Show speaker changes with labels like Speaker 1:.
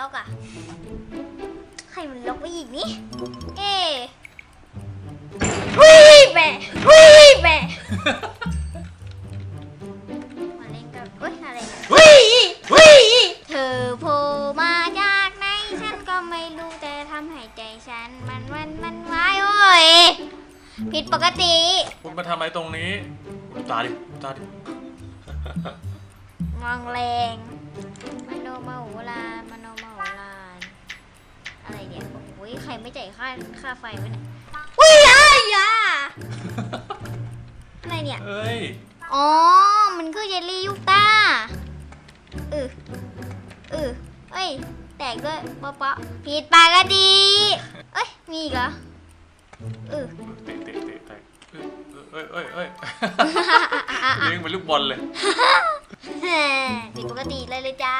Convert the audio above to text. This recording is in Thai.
Speaker 1: ล็อกอะ ใครมันล็อกไว้อีกนี่ เอ๊ะหุยแบะหุยแบะมาเล่นกับเอ้ยอะไรเนี่ย
Speaker 2: วิวิ
Speaker 1: เธอโผล่มาจากไหนฉันก็ไม่รู้แต่ทำให้ใจฉัน มันมันมันวายโอ้ย ผิดปกติ
Speaker 2: คุณมาทำอะไรตรงนี้ดูตาดิดูตาดิ
Speaker 1: มองแรงมโน ใครไม่จ่ายค่าค่าไฟวะเนี่ยอุ้ยอ้ายอยาอะไรเนี่ย
Speaker 2: เอ้ย
Speaker 1: อ๋อ มันคือเยลลี่ยุกตาเออเออเอ้ย แตกด้วยเปาะๆผิดปกติเอ้ย มีอีกเหรอเออ
Speaker 2: เตะเตะเตะเตะเอ้ยเอ้ยเอ้ยเลี้ยงเป็นลูกบอลเลย
Speaker 1: ผิดปกติเลยเลยจ้า